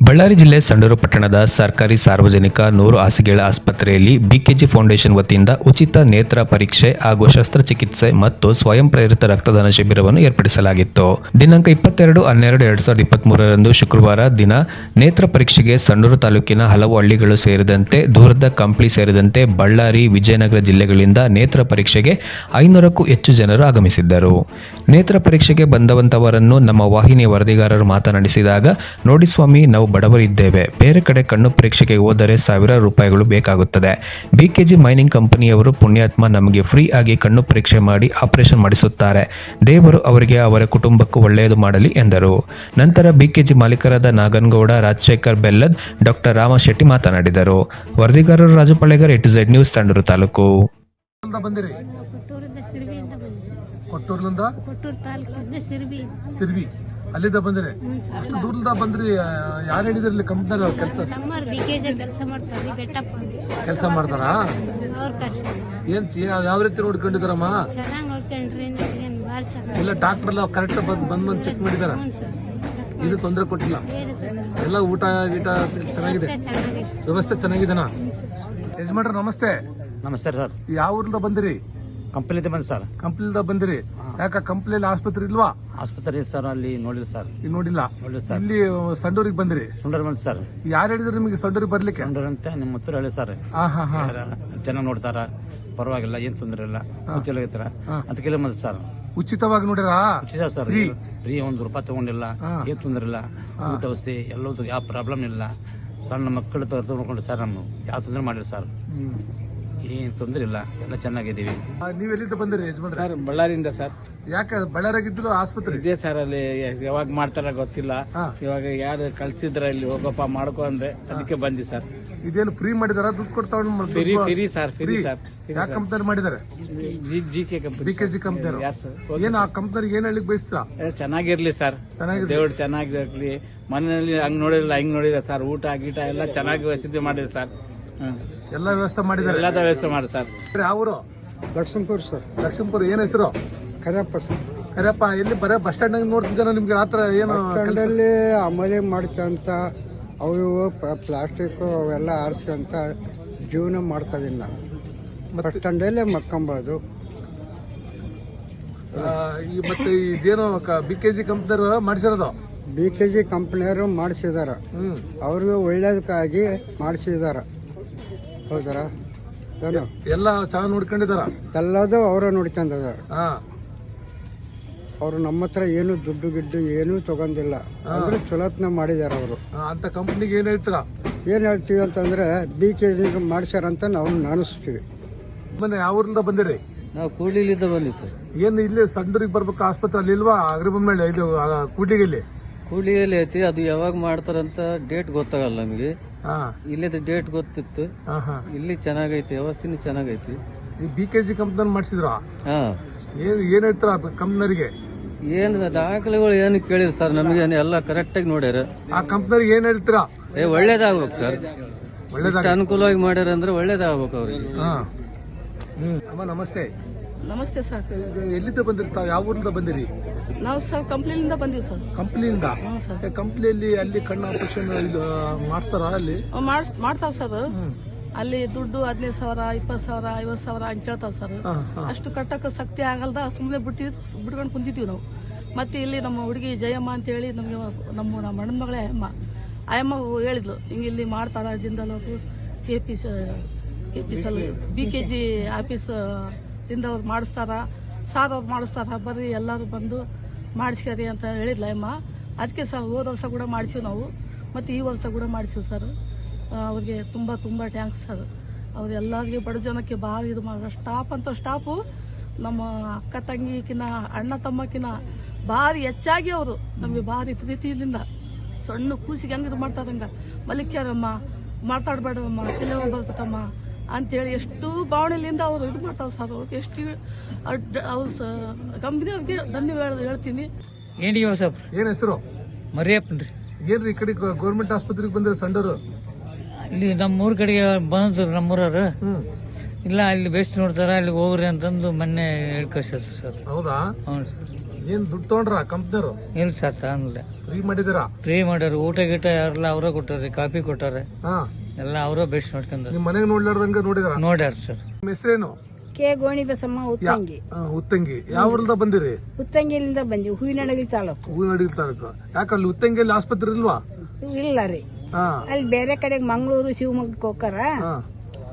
ಬಳ್ಳಾರಿ ಜಿಲ್ಲೆ ಸಂಡೂರು ಪಟ್ಟಣದ ಸರ್ಕಾರಿ ಸಾರ್ವಜನಿಕ ನೂರು ಹಾಸಿಗೆಗಳ ಆಸ್ಪತ್ರೆಯಲ್ಲಿ ಬಿಕೆಜಿ ಫೌಂಡೇಶನ್ ವತಿಯಿಂದ ಉಚಿತ ನೇತ್ರ ಪರೀಕ್ಷೆ ಹಾಗೂ ಶಸ್ತ್ರಚಿಕಿತ್ಸೆ ಮತ್ತು ಸ್ವಯಂ ಪ್ರೇರಿತ ರಕ್ತದಾನ ಶಿಬಿರವನ್ನು ಏರ್ಪಡಿಸಲಾಗಿತ್ತು. ದಿನಾಂಕ ಇಪ್ಪತ್ತೆರಡು, ಹನ್ನೆರಡು, ಎರಡ್ ಸಾವಿರದ ಇಪ್ಪತ್ಮೂರರಂದು ಶುಕ್ರವಾರ ದಿನ ನೇತ್ರ ಪರೀಕ್ಷೆಗೆ ಸಂಡೂರು ತಾಲೂಕಿನ ಹಲವು ಹಳ್ಳಿಗಳು ಸೇರಿದಂತೆ ದೂರದ ಕಂಪ್ಲಿ ಸೇರಿದಂತೆ ಬಳ್ಳಾರಿ, ವಿಜಯನಗರ ಜಿಲ್ಲೆಗಳಿಂದ ನೇತ್ರ ಪರೀಕ್ಷೆಗೆ ಐನೂರಕ್ಕೂ ಹೆಚ್ಚು ಜನರು ಆಗಮಿಸಿದ್ದರು. ನೇತ್ರ ಪರೀಕ್ಷೆಗೆ ಬಂದವಂತವರನ್ನು ನಮ್ಮ ವಾಹಿನಿ ವರದಿಗಾರರು ಮಾತನಾಡಿಸಿದಾಗ, ನೋಡಿ ಸ್ವಾಮಿ, ನಾವು ಬಡವರಿದ್ದೇವೆ. ಬೇರೆ ಕಡೆ ಕಣ್ಣು ಪರೀಕ್ಷೆಗೆ ಹೋದರೆ ಸಾವಿರಾರು ರೂಪಾಯಿಗಳು ಬೇಕಾಗುತ್ತದೆ. ಬಿಕೆಜಿ ಮೈನಿಂಗ್ ಕಂಪನಿಯವರು ಪುಣ್ಯಾತ್ಮ ನಮಗೆ ಫ್ರೀ ಆಗಿ ಕಣ್ಣು ಪರೀಕ್ಷೆ ಮಾಡಿ ಆಪರೇಷನ್ ಮಾಡಿಸುತ್ತಾರೆ. ದೇವರು ಅವರಿಗೆ ಅವರ ಕುಟುಂಬಕ್ಕೂ ಒಳ್ಳೆಯದು ಮಾಡಲಿ ಎಂದರು. ನಂತರ ಬಿಕೆಜಿ ಮಾಲೀಕರಾದ ನಾಗನಗೌಡ, ರಾಜಶೇಖರ್ ಬೆಲ್ಲದ್ ಡಾಕ್ಟರ್ ರಾಮ ಶೆಟ್ಟಿ ಮಾತನಾಡಿದರು. ವರದಿಗಾರರು ರಾಜು ಪಳೆಗರ್ ಎಟ್ ಝೆಡ್ ನ್ಯೂಸ್ ತಂಡರು ತಾಲೂಕು ಎಲ್ಲಿಂದ ಬಂದಿರಿ ಕೊಟ್ಟೂರಿಂದ ಸಿರ್ಬಿಯಿಂದ ಬಂದ್ವಿ ಕೊಟ್ಟೂರ್ಲಿಂದ? ಕೊಟ್ಟೂರು ತಾಲೂಕಿಂದ ಸಿರ್ಬಿ. ಸಿರ್ವಿ ಅಲ್ಲಿಂದ ಬಂದಿರಿ? ಅಷ್ಟು ದೂರದಿಂದ ಬಂದ್ರಿ ಯಾರು ಹೇಳಿದ್ರಿ ಕಂಪ್ನಿದಾಗ ಕೆಲಸ? ಕೆಲಸ ಮಾಡ್ತಾರೆ ಬೆಟ್ಟಪ್ಪ ಕೆಲಸ ಮಾಡ್ತಾರಾ? ಅವ್ರ ಕಷ್ಟ. ಏನ್ ಚಿ- ಯಾವ ರೀತಿ ನೋಡ್ಕೊಂಡಿದಾರಮ್ಮ ಚೆನ್ನಾಗಿ ನೋಡ್ಕೊಂಡ್ರಿ ನಮ್ಗೇನು ಭಾಳ ಚೆನ್ನಾಗಿ ಎಲ್ಲ ಡಾಕ್ಟರ್ ಎಲ್ಲ ಕರೆಕ್ಟ್ ಬಂದ್ ಬಂದ್ ಬಂದ್ ಚೆಕ್ ಮಾಡಿದಾರ? ಹ್ಞೂ ಸರ್. ಚೆಕ್ ಏನು ತೊಂದರೆ ಕೊಟ್ಟಿಲ್ಲ? ಏನು ತೊಂದ್ರೆ ಎಲ್ಲ ಊಟ ಗೀಟ ಚೆನ್ನಾಗಿದೆ? ಇಲ್ಲ. ವ್ಯವಸ್ಥೆ ಚೆನ್ನಾಗಿದೆನಾ? ಯಜಮಾನ್ರ ನಮಸ್ತೆ. ನಮಸ್ತೆ ಸರ್. ಯಾವ ಊರಿಂದ ಬಂದಿರಿ? ಕಂಪನಿಯಿಂದ ಬಂದ್ರಿ ಸರ್. ಕಂಪ್ಲೇಂಟ್ ಬಂದಿರಿ. ಯಾಕ ಕಂಪ್ನಿಯಲ್ಲಿ ಆಸ್ಪತ್ರೆ ಇಲ್ವಾ? ಆಸ್ಪತ್ರೆ ಸರ್ ಅಲ್ಲಿ ನೋಡಿಲ್ಲ ಸರ್. ಇಲ್ಲಿ ನೋಡಿಲ್ಲ. ನೋಡಿಲ್ಲ ಸರ್. ಇಲ್ಲಿ ಸಂಡೂರಿಗೆ ಬಂದಿರಿ. ಸುಂಡರ್ ಬಂದ್ ಸರ್. ಯಾರು ಹೇಳಿದ್ರು ನಿಮಗೆ ಸಂಡೂರಿಗೆ ಬರ್ಲಿಕ್ಕೆ? ಸಂಡರ್ ಅಂತ ನಿಮ್ಮ ಹತ್ರ ಹೇಳಿ ಸರ್. ಜನ ನೋಡ್ತಾರ ಪರವಾಗಿಲ್ಲ ಏನ್ ತೊಂದರೆ ಇಲ್ಲ. ಚೆನ್ನಾಗಿರ್ತಾರ ಅದಕ್ಕೆಲ್ಲ ಬಂದ್ ಸರ್. ಉಚಿತವಾಗಿ ನೋಡಿರಾ ಉಚಿತ ಸರ್ ಫ್ರೀ ಒಂದು ರೂಪಾಯಿ ತಗೊಂಡಿಲ್ಲ ಏನ್ ತೊಂದರೆ ಇಲ್ಲ. ಊಟ ವ್ಯವಸ್ಥೆ ಎಲ್ಲದೂ ಯಾವ ಪ್ರಾಬ್ಲಮ್ ಇಲ್ಲ. ಸಣ್ಣ ಮಕ್ಕಳು ತಗೊಂಡು ಸರ್ ನಮ್ಮ ಯಾವ ತೊಂದರೆ ಮಾಡಿಲ್ಲ ಸರ್. ಏನ್ ತೊಂದರೆ ಇಲ್ಲ ಎಲ್ಲ ಚೆನ್ನಾಗಿದ್ದೀವಿ. ಆ, ನೀವ್ ಎಲ್ಲಿಂದ ಬಂದಿರಿ ಯಜಮಾನ್ರೆ? ಸರ್ ಬಳ್ಳಾರಿಯಿಂದ ಸರ್. ಯಾಕೆ ಬಳ್ಳಾರಾಗಿದ್ರು ಆಸ್ಪತ್ರೆ? ಇದೆ ಸರ್ ಅಲ್ಲಿ ಯಾವಾಗ ಮಾಡ್ತಾರ ಗೊತ್ತಿಲ್ಲ. ಹಾ. ಇವಾಗ ಯಾರು ಕಳ್ಸಿದ್ರ ಇಲ್ಲಿ ಹೋಗಪ್ಪ ಮಾಡ್ಕೊ ಅಂದ್ರೆ ಅದಕ್ಕೆ ಬಂದಿ ಸರ್. ಇದೇನು ಫ್ರೀ ಮಾಡಿದಾರ? ದುಡ್ಡು ಕೊಡ್ತಾವ್ free free sir free sir. ಯಾವ ಕಂಪ್ನಿ ಮಾಡಿದಾರೆ? G G K company B K G company sir? ಏನ್ ಆ ಕಂಪ್ನಿ ಏನ್ ಹೇಳಿಕ್ ಬಯಸ್ತೀರಾ? ಏ, ಚೆನ್ನಾಗಿರ್ಲಿ ಸರ್. ಚೆನ್ನಾಗಿರ್ಲಿ. ದೇವ್ರು ಚೆನ್ನಾಗಿರ್ಲಿ. ಮನೆಯಲ್ಲಿ ಹಂಗ್ ನೋಡಿಲ್ಲ ಹಿಂಗ್ ನೋಡಿದ ಸರ್. ಊಟ ಗೀಟ ಎಲ್ಲ ಚೆನ್ನಾಗಿ ವಸತಿ ಮಾಡಿದೆ ಸರ್. ಎಲ್ಲ ವ್ಯವಸ್ಥೆ ಮಾಡಿದ್ದಾರೆ. ಎಲ್ಲ ವ್ಯವಸ್ಥೆ ಮಾಡಿ ಸರ್. ಯಾವರು ಲಕ್ಷ್ಮೀಪುರ್ ಸರ್. ಲಕ್ಷ್ಮೀಪುರ ಏನ್ ಹೆಸರು? ಕರಿಯಪ್ಪ ಸರ್. ಕರಿಯಪ್ಪ ಇಲ್ಲಿ ಬರೇ ಬಸ್ ಸ್ಟ್ಯಾಂಡ್ ನೋಡ್ತಿದ್ದಾನ ನಿಮ್ಗೆ? ರಾತ್ರ ಏನು ಕೆಲ್ಸ? ಅಮಲೆ ಮಾಡ್ಕೊಂತ ಅವು ಇವು ಪ್ಲಾಸ್ಟಿಕ್ ಅವೆಲ್ಲ ಆರಿಸ್ಕೊಂತ ಜೀವನ ಮಾಡ್ತಾ ಇದೀನಿ ನಾನು. ಬಸ್ ಸ್ಟ್ಯಾಂಡಲ್ಲೇ ಮಕ್ಕೊಂಬೋದು ಆ, ಈ ಮತ್ತೆ ಇದೇನು ಬಿ ಕೆ ಜಿ ಕಂಪ್ನಿಯವರು ಮಾಡಿಸಿರೋದು? ಬಿ ಕೆ ಜಿ ಕಂಪ್ನಿಯವರು ಮಾಡಿಸಿದಾರ. ಹ್ಮ್. ಅವ್ರಿಗೆ ಒಳ್ಳೇದಕ್ಕಾಗಿ ಮಾಡಿಸಿದಾರ. ಹೌದರ ಏನು ಎಲ್ಲ ಚಾ ನೋಡ್ಕೊಂಡಿದಾರ? ಎಲ್ಲದೂ ಅವರ ನೋಡ್ಕೊಂಡಿದಾರ ಹಾ. ಅವರು ನಮ್ಮ ಹತ್ರ ಏನು ದುಡ್ಡು ಗಿಡ್ಡು ಏನೂ ತಗೊಂಡಿಲ್ಲ. ಅಂದ್ರೆ ಚಲೋತ್ನ ಮಾಡಿದಾರ ಅವರು. ಅಂತ ಕಂಪ್ನಿಗೆ ಏನ್ ಹೇಳ್ತೀರಾ? ಏನ್ ಹೇಳ್ತೀವಿ ಅಂತಂದ್ರೆ ಬಿ ಕೆ ಜಿ ಮಾಡಿಸ್ಯಾರಂತ ನಾವು ಅನಿಸ್ತೀವಿ ಮೊನ್ನೆ ಯಾವ ಊರಿಂದ ಬಂದಿರಿ? ನಾವು ಕೂಡ್ಲಿಲಿಂದ ಬನ್ನಿ ಸರ್. ಏನು ಇಲ್ಲಿ ಸಂಡೂರಿಗೆ ಬರ್ಬೇಕು ಆಸ್ಪತ್ರೆ ಅಲ್ಲಿ ಇಲ್ವಾ? ಮೇಲೆ ಇದು ಕೂಡ್ಲಿಗೆ ಇಲ್ಲಿ ಐತಿ ಅದು ಯಾವಾಗ ಮಾಡ್ತಾರಂತ ಡೇಟ್ ಗೊತ್ತಾಗಲ್ಲ ನಮಗೆ. ಇಲ್ಲದ ಡೇಟ್ ಗೊತ್ತಿತ್ತು. ಹಾ ಹಾ. ಇಲ್ಲಿ ಚೆನ್ನಾಗೈತಿ ವ್ಯವಸ್ಥೆನೂ ಚೆನ್ನಾಗೈತಿ. ಈ ಬಿ ಕೆ ಜಿ ಕಂಪ್ನಿ ಮಾಡಿಸಿದ್ರ? ಹಾ. ಏನು ಏನ್ ಹೇಳ್ತಾರ ಕಂಪ್ನರಿಗೆ ಏನು ದಾಖಲೆಗಳು ಏನು ಕೇಳಿಲ್ಲ ಸರ್ ನಮಗೆ ಎಲ್ಲ ಕರೆಕ್ಟಾಗಿ ನೋಡ್ಯಾರ. ಆ ಕಂಪ್ನರಿಗೆ ಏನ್ ಹೇಳ್ತೀರಾ? ಏ ಒಳ್ಳೇದಾಗ್ಬೇಕು ಸರ್ ಒಳ್ಳೇದ ಅನುಕೂಲವಾಗಿ ಮಾಡ್ಯಾರ ಅಂದ್ರೆ ಒಳ್ಳೇದಾಗ್ಬೇಕು ಅವ್ರಿಗೆ. ಅಮ್ಮ ನಮಸ್ತೆ. ನಮಸ್ತೆ ಸರ್ ಎಲ್ಲಿಂದ ಬಂದಿರ್ತಾವ ಯಾವ ಊರಿಂದ ಬಂದಿರಿ? ನಾವು ಸರ್ ಕಂಪ್ನಿಯಿಂದ ಬಂದೀವಿ ಸರ್. ಕಂಪ್ನಿಯಿಂದ ಕಂಪ್ನಿಯಲ್ಲಿ ಅಲ್ಲಿ ಕಣ್ಣು ಆಪರೇಷನ್ ಇದು ಮಾಡಿಸ್ತಾರ ಅಲ್ಲಿ? ಮಾಡ್ಸ್- ಮಾಡ್ತಾವ್ ಸರ್. ಅಲ್ಲಿ ದುಡ್ಡು ಹದಿನೈದು ಸಾವಿರ ಇಪ್ಪತ್ತು ಸಾವಿರ ಐವತ್ತು ಸಾವಿರ ಹಂಗೆ ಕೇಳ್ತಾವ್ ಸರ್. ಹಾ, ಹಾ. ಅಷ್ಟು ಕಟ್ಟಕ್ಕೆ ಶಕ್ತಿ ಆಗಲ್ದ ಸುಮ್ಮನೆ ಬಿಟ್ಟು ಬಿಟ್ಕೊಂಡು ಕುಂತಿದ್ದೀವಿ ನಾವು. ಮತ್ತೆ ಇಲ್ಲಿ ನಮ್ಮ ಹುಡುಗಿ ಜಯಮ್ಮ ಅಂತ ಹೇಳಿ ನಮಗೆ ನಮ್ಮ ನಮ್ಮ ಅಣ್ಣನ ಮಗಳೇ ಅಯ್ಯಮ್ಮ ಅಯ್ಯಮ್ಮ ಹೇಳಿದ್ಲು ಹಿಂಗೆ ಇಲ್ಲಿ ಮಾಡ್ತಾರ ಜಿಂದಲ್ ಅವರು. ಕೆ ಪಿ ಕೆ ಪಿ ಸಲ್ ಬಿ ಕೆ ಜಿ ಆಫೀಸ್ ಇಂದ ಅವ್ರು ಮಾಡಿಸ್ತಾರ. ಸಾರ್ ಅವ್ರು ಮಾಡಿಸ್ತಾರ. ಬರ್ರಿ ಎಲ್ಲರೂ ಬಂದು ಮಾಡಿಸ್ಕರಿ ಅಂತ ಹೇಳಿದ್ಲ ಅಮ್ಮ. ಅದಕ್ಕೆ ಸರ್ ಹೋದ ವರ್ಷ ಕೂಡ ಮಾಡಿಸಿವಿ ನಾವು. ಮತ್ತು ಈ ವರ್ಷ ಕೂಡ ಮಾಡಿಸಿವಿ ಸರ್. ಅವ್ರಿಗೆ ತುಂಬ ತುಂಬ ಟ್ಯಾಂಕ್ಸ್ ಸರ್. ಅವ್ರು ಎಲ್ಲರಿಗೆ ಬಡ ಜನಕ್ಕೆ ಭಾಳ ಇದು ಮಾಡೋ ಸ್ಟಾಪ್ ಅಂತ ಸ್ಟಾಪು ನಮ್ಮ ಅಕ್ಕ ತಂಗಿಕಿನ ಅಣ್ಣ ತಮ್ಮಕ್ಕಿನ ಭಾರಿ ಹೆಚ್ಚಾಗಿ ಅವರು. ನಮಗೆ ಭಾರಿ ಪ್ರೀತಿಯಿಂದ ಸಣ್ಣ ಕೂಸಿಗೆ ಹೆಂಗೆ ಇದು ಮಾಡ್ತಾರಂಗ. ಮಲಿಕ್ಯಾರಮ್ಮ ಮಾತಾಡಬೇಡಮ್ಮ ಕೆಲವೊಂದು ಬರ್ತಮ್ಮ ಅಂತೇಳಿ ಎಷ್ಟು ಭಾವನೆಯಿಂದ ಅವರು ಇದು ಮಾಡ್ತಾವೆ ಸರ್ ಅವ್ರಿಗೆ ಎಷ್ಟು ಅವ್ರು ಕಂಪ್ನಿ ಅವ್ರಿಗೆ ಧನ್ಯವಾದ ಹೇಳ್ತೀನಿ. ಏನ್ರಿ ಸರ್ ಏನು ಹೆಸರು? ಮರಿಯಪ್ಪನ್ರಿ. ಏನ್ರಿ ಈ ಕಡೆ ಗೌರ್ಮೆಂಟ್ ಆಸ್ಪತ್ರೆಗೆ ಬಂದ್ರೆ ಸಂಡರು? ಇಲ್ಲಿ ನಮ್ಮೂರ್ ಕಡೆಗೆ ಬಂದ್ರು ನಮ್ಮೂರವ್ರು. ಇಲ್ಲ ಅಲ್ಲಿ ಬೆಸ್ಟ್ ನೋಡ್ತಾರ ಅಲ್ಲಿ ಹೋಗ್ರಿ ಅಂತಂದು ಮೊನ್ನೆ ಹೇಳ್ಕಳ್ಸಿದ್ರು ಸರ್. ಹೌದಾ? ಹ್ಞೂ ಸರ್ ಏನ್ ದುಡ್ಡು ತಗೊಂಡ್ರ ಕಂಪ್ನಿಯವರು? ಇಲ್ಲ ಸರ್ ತಗೊಂಡಿಲ್ಲ ಫ್ರೀ ಮಾಡಿದಿರಾ ಫ್ರೀ ಮಾಡ್ಯಾರ ಊಟ ಗೀಟ ಎಲ್ಲ ಅವರೇ ಕೊಟ್ಟಾರೆ ಕಾಫಿ ಕೊಟ್ಟಾರೆ ಹಾ. ಎಲ್ಲ ಅವರು ಬೆಸ್ಟ್ ನೋಡ್ಕೊಂಡ್ರು ನಿಮ್ ಮನೆಗೆ ನೋಡ್ಲಾರ್ದಂಗ ನೋಡಿದ್ರ? ನೋಡ್ಯಾರ ಸರ್ ನಿಮ್ಮ ಹೆಸರೇನು? ಕೆ ಗೋಣಿ ಬಸಮ್ಮ ಉತ್ತಂಗಿ ಉತ್ತಂಗಿ. ಯಾವ ಊರಿಂದ ಬಂದಿರಿ? ಉತ್ತಂಗಿಲಿಂದ ಬಂದ್ವಿ ಹೂವಿನಡಗಿ ತಾಲೂಕು. ಹೂವಿನಡಿ ತಾಲೂಕು. ಯಾಕಲ್ಲಿ ಉತ್ತಂಗಿಯಲ್ಲಿ ಆಸ್ಪತ್ರೆ ಇಲ್ವಾ? ಇಲ್ಲ ರೀ. ಹಾ. ಅಲ್ಲಿ ಬೇರೆ ಕಡೆಗೆ ಮಂಗಳೂರು ಶಿವಮೊಗ್ಗಕ್ಕೆ ಹೋಗಾರ ಹಾ.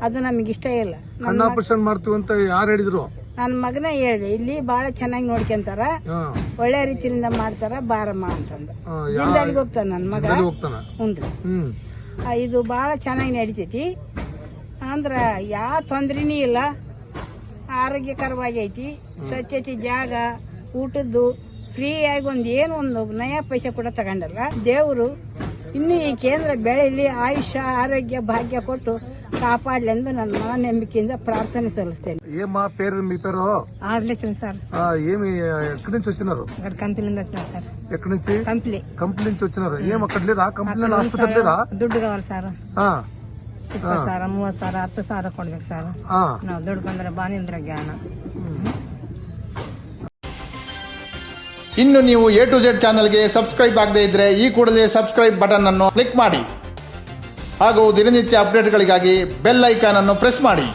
ಅದು ನಮಗೆ ಇಷ್ಟ ಇಲ್ಲ. ಕಣ್ಣು ಆಪರೇಷನ್ ಮಾಡ್ತೀವಿ ಅಂತ ಯಾರು ಹೇಳಿದ್ರು? ನನ್ನ ಮಗನ ಹೇಳಿದೆ ಇಲ್ಲಿ ಬಹಳ ಚೆನ್ನಾಗಿ ನೋಡ್ಕೊಂತಾರ. ಹಾ. ಒಳ್ಳೆ ರೀತಿಯಿಂದ ಮಾಡ್ತಾರ ಬಾರಮ್ಮ ಅಂತಂದ. ಜಿಂದಾಲಿಗೆ ಹೋಗ್ತಾನ ನನ್ನ ಮಗ. ಹೋಗ್ತಾನ? ಹ್ಮ್. ಆ, ಇದು ಭಾಳ ಚೆನ್ನಾಗಿ ನಡಿತೈತಿ. ಅಂದ್ರೆ ಯಾವ ತೊಂದ್ರೆನೂ ಇಲ್ಲ. ಆರೋಗ್ಯಕರವಾಗಿ ಐತಿ. ಸ್ವಚ್ಛತೆ ಜಾಗ, ಊಟದ್ದು ಫ್ರೀಯಾಗಿ ಒಂದು ಏನು ಒಂದು ನಯ ಪೈಸೆ ಕೂಡ ತಗೊಂಡಲ್ಲ. ದೇವರು ಇನ್ನು ಈ ಕೇಂದ್ರ ಬೆಳೆಯಲ್ಲಿ ಆಯುಷ್ಯ, ಆರೋಗ್ಯ, ಭಾಗ್ಯ ಕೊಟ್ಟು ಕಾಪಾಡಲಿ ಎಂದು ನನ್ನ ಮಾನಂಬಿಕೆಯಿಂದ ಪ್ರಾರ್ಥನೆ ಸಲ್ಲಿಸ್ತೇನೆ. ಏಮ ಪೇರು ನಿಮ್ಮ ಪೇರು? ಆರ್ಲಚನ ಸರ್. ಏಮಿ ಎಕ್ಕಡ ನಿಂಚ ವಚ್ಚಿನವರು ಕಂಪ್ನಿಂದ ವಚ್ಚಿನ ಸರ್. ಎಕ್ಕಡ ನಿಂಚಿ ಕಂಪ್ನಿ ಕಂಪ್ನಿ ನಿಂಚ ವಚ್ಚಿನವರು ಏಮ ಕಡ್ಲೇದ ಕಂಪ್ನಿ ಆಸ್ಪತ್ರೆ ಲೇದ ದುಡ್ಡು ಕವಲ್ ಸರ್. ಹಾ. ಇಪ್ಪತ್ತು ಸಾವಿರ ಮೂವತ್ತು ಸಾವಿರ ಹತ್ತು ಸಾವಿರ ಕೊಡ್ಬೇಕು ಸರ್. ನಾವು ದುಡ್ಡು ಬಂದ್ರೆ ಬಾನಿಂದ್ರ ಜ್ಞಾನ. ಇನ್ನು ನೀವು ಎ ಟು ಜೆಡ್ ಚಾನಲ್ಗೆ ಸಬ್ಸ್ಕ್ರೈಬ್ ಆಗದೇ ಇದ್ರೆ ಈ ಕೂಡಲೇ ಸಬ್ಸ್ಕ್ರೈಬ್ ಬಟನ್ ಅನ್ನು ಕ್ಲಿಕ್ ಮಾಡಿ. ಹಾಗೂ ದಿನನಿತ್ಯ ಅಪ್ಡೇಟ್ಗಳಿಗಾಗಿ ಬೆಲ್ ಐಕಾನ್ ಅನ್ನು ಪ್ರೆಸ್ ಮಾಡಿ.